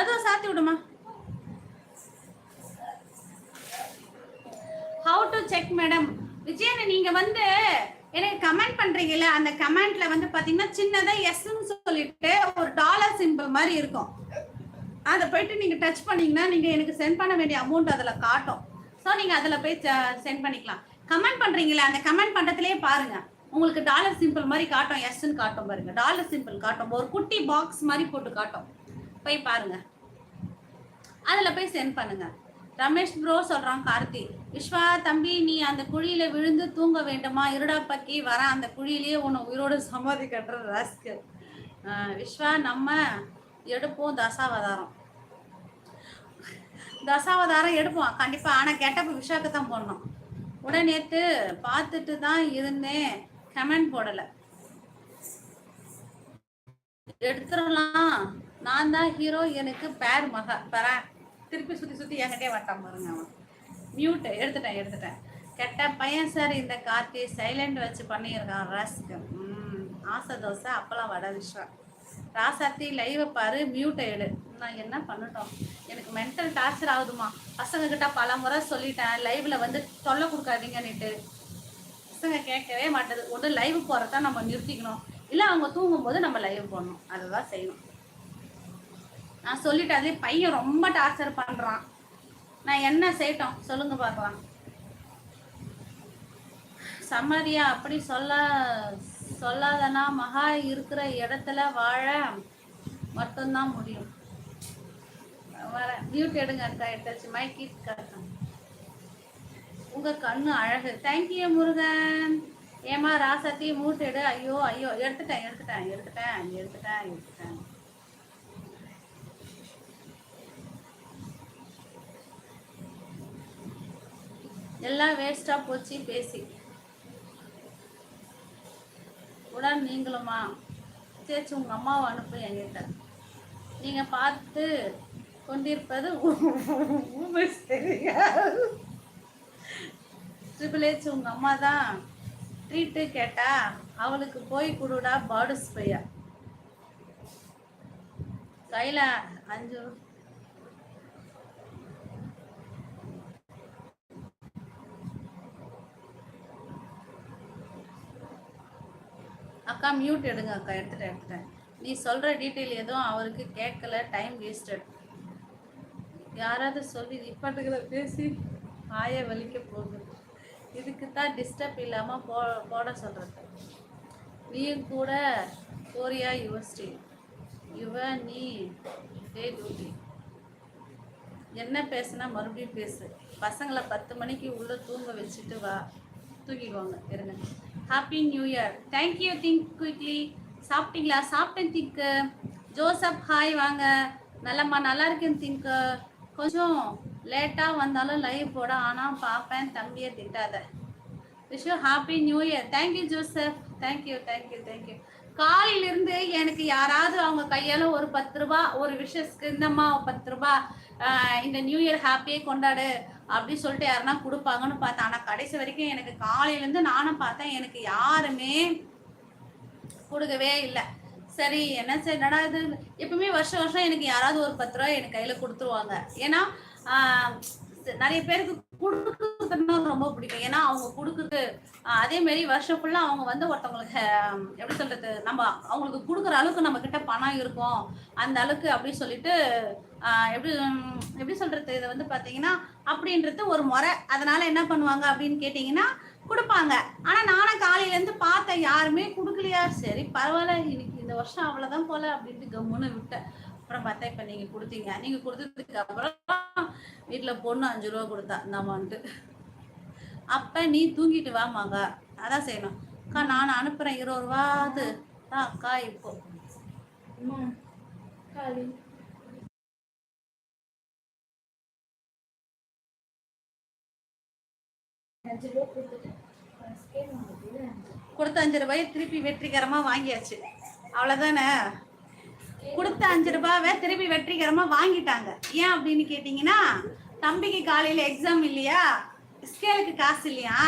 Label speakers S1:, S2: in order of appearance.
S1: கதவை சாத்தி விடுமா. How to check madam Vijayan நீங்க வந்து எனக்கு கமெண்ட் பண்றீங்கல்ல அந்த கமெண்ட்ல வந்து பாத்தீங்கன்னா சின்னதா எஸ்ன்னு சொல்லிட்டு ஒரு டாலர் சிம்பிள் மாதிரி இருக்கும். அதை போயிட்டு நீங்க டச் பண்ணீங்கன்னா நீங்க எனக்கு சென்ட் பண்ண வேண்டிய அமௌண்ட் அதுல காட்டும். ஸோ நீங்க அதுல போய் சென்ட் பண்ணிக்கலாம். கமெண்ட் பண்றீங்களா அந்த கமெண்ட் பண்றதுலயே பாருங்க. உங்களுக்கு டாலர் சிம்பிள் மாதிரி காட்டும் எஸ்ன்னு காட்டும் பாருங்க. டாலர் சிம்பிள் காட்டும். ஒரு குட்டி பாக்ஸ் மாதிரி போட்டு காட்டும். போய் பாருங்க. அதில் போய் சென்ட் பண்ணுங்க. ரமேஷ் ப்ரோ சொல்கிறான் கார்த்தி விஸ்வா தம்பி நீ அந்த குழியில் விழுந்து தூங்க வேண்டுமா? இருடா பக்கி வர அந்த குழியிலேயே உன்னை உயிரோடு சமாதி கட்டுற ராஸ்க்கு விஸ்வா நம்ம எடுப்போம் தசாவதாரம். தசாவதாரம் எடுப்போம். கண்டிப்பாக ஆனால் கெட்டப்பு விஷாக்கு தான் போடணும். உடனே பார்த்துட்டு தான் இருந்தேன். கமெண்ட் போடலை. எடுத்துடலாம். நான் தான் ஹீரோ எனக்கு பேர் மகா பெற திருப்பி சுற்றி சுற்றி என்கிட்டே வட்டான் பாருங்க அவன். மியூட்டை எடுத்துட்டேன் எடுத்துட்டேன். கெட்ட பையன் சார் இந்த கார்த்தி சைலண்ட் வச்சு பண்ணியிருக்கான். ரஸ்க். ம் ஆசை தோசை அப்பளம் வடை விஷயம் ராசாத்தி லைவை பாரு மியூட்டை எடு. நான் என்ன பண்ணட்டும்? எனக்கு மென்டல் டார்ச்சர் ஆகுதுமா பசங்க கிட்ட பல முறை சொல்லிட்டேன் லைவ்ல வந்து தொல்லை கொடுக்காதீங்கன்னுட்டு பசங்க கேட்கவே மாட்டேது. ஒன்று லைவ் போகிறத நம்ம நிறுத்திக்கணும். இல்லை அவங்க தூங்கும்போது நம்ம லைவ் போடணும். அதுதான் செய்யணும். நான் சொல்லிட்டேன் அதே பையன் ரொம்ப டார்ச்சர் பண்ணுறான் நான் என்ன செய்யட்டும்? சொல்லுங்க பார்க்கலாம். சமரியா அப்படி சொல்ல சொல்லாதனா மகா இருக்கிற இடத்துல வாழ மட்டும்தான் முடியும். வர மியூட் எடுங்க அக்கா எடுத்தாச்சு. மைக்கி கரெக்டாக உங்க கண்ணு அழகு. Thank you Murugan. ஏமா ராசத்தி மூட்டு எடு. ஐயோ ஐயோ எடுத்துட்டேன் எடுத்துட்டேன் எடுத்துட்டேன் எடுத்துட்டேன் எடுத்துட்டேன். எல்லாம் வேஸ்ட்டாக போச்சு பேசி. உடன் நீங்களுமா? சேச்சு உங்கள் அம்மாவை அனுப்பு என்கிட்ட. நீங்கள் பார்த்து கொண்டிருப்பது ஊமை சரியா ட்ரிபிள் ஹெச் உங்கள் அம்மா தான் ட்ரீட்டு கேட்டா அவளுக்கு போய் கொடுடா பாடுஸ் பையா. கையில் அஞ்சு அக்கா மியூட் எடுங்க அக்கா எடுத்துட்டேன் எடுத்துட்டேன். நீ சொல்கிற டீட்டெயில் எதுவும் அவருக்கு கேட்கல டைம் வேஸ்டட் யாராவது சொல்லி நிப்பாட்டுகளை பேசி ஆய வலிக்க போகுது. இதுக்கு தான் டிஸ்டர்ப் இல்லாமல் போ போட சொல்கிறது நீயும் கூட கோரியா யுவஸ்ரீ யுவ நீ டே டியூட்டி என்ன பேசுனா மறுபடியும் பேசு. பசங்களை பத்து மணிக்கு உள்ளே தூங்க வச்சுட்டு வா. தூக்கிடுவாங்க இருங்க. Happy new year thank you think quickly சாப்பிட்டீங்களா? சாப்பிட்டேன் திங்க்கு ஜோசப் ஹாய் வாங்க. நல்லம்மா நல்லா இருக்கேன் திங்க்கு கொஞ்சம் லேட்டாக வந்தாலும் லைவ் போட ஆனால் பார்ப்பேன் தம்பியை திட்டாத. Vishu happy new year thank you Joseph. Thank you thank you thank you காலையிலிருந்து எனக்கு யாராவது அவங்க கையால் ஒரு பத்து ரூபா ஒரு விஷஸ்க்கு இந்தம்மா பத்து ரூபா இந்த நியூ இயர் ஹாப்பியே கொண்டாடு அப்படின்னு சொல்லிட்டு யாருன்னா கொடுப்பாங்கன்னு பார்த்தேன். ஆனால் கடைசி வரைக்கும் எனக்கு காலையிலேருந்து நானும் பார்த்தேன். எனக்கு யாருமே கொடுக்கவே இல்லை. சரி என்ன சரி என்னடா இது? எப்பவுமே வருஷம் வருஷம் எனக்கு யாராவது ஒரு பத்து ரூபா எனக்கு கையில் கொடுத்துருவாங்க. ஏன்னா நிறைய பேருக்கு கொடுக்குறதுன்னா ரொம்ப பிடிக்கும். ஏன்னா அவங்க கொடுக்குறது அதே மாதிரி வருஷம் ஃபுல்லாக அவங்க வந்து ஒருத்தவங்களுக்கு எப்படி சொல்றது நம்ம அவங்களுக்கு கொடுக்குற அளவுக்கு நம்ம கிட்ட பணம் இருக்கும். அந்த அளவுக்கு அப்படி சொல்லிட்டு எப்படி எப்படி சொல்றது இதை வந்து பார்த்தீங்கன்னா அப்படின்றது ஒரு முறை. அதனால என்ன பண்ணுவாங்க அப்படின்னு கேட்டிங்கன்னா கொடுப்பாங்க. ஆனா நானும் காலையில இருந்து பார்த்தேன் யாருமே கொடுக்கலையா? சரி பரவாயில்ல இன்னைக்கு இந்த வருஷம் அவ்வளவுதான் போல அப்படின்ட்டு கம்முன்னு விட்டேன். அப்புறம் பார்த்தா இப்ப நீங்க கொடுத்தீங்க. நீங்க கொடுத்ததுக்கு அப்புறம் வீட்டுல பொண்ணு அஞ்சு ரூபா கொடுத்தா இந்த அமௌண்ட்டு அப்ப நீ தூங்கிட்டு வாமாங்க அதான் செய்யணும். அக்கா நான் அனுப்புறேன். இருபது ரூபாது தான் அக்கா இப்போ. கொடுத்த அஞ்சு ரூபாயை திருப்பி வெற்றிகரமா வாங்கியாச்சு. அவ்வளவுதானே? கொடுத்த அஞ்சு ரூபாவை திருப்பி வெற்றிகரமா வாங்கிட்டாங்க. ஏன் அப்படின்னு கேட்டிங்கன்னா தம்பிக்கு காலையில எக்ஸாம் இல்லையா? ஸ்கேலுக்கு காசு இல்லையா?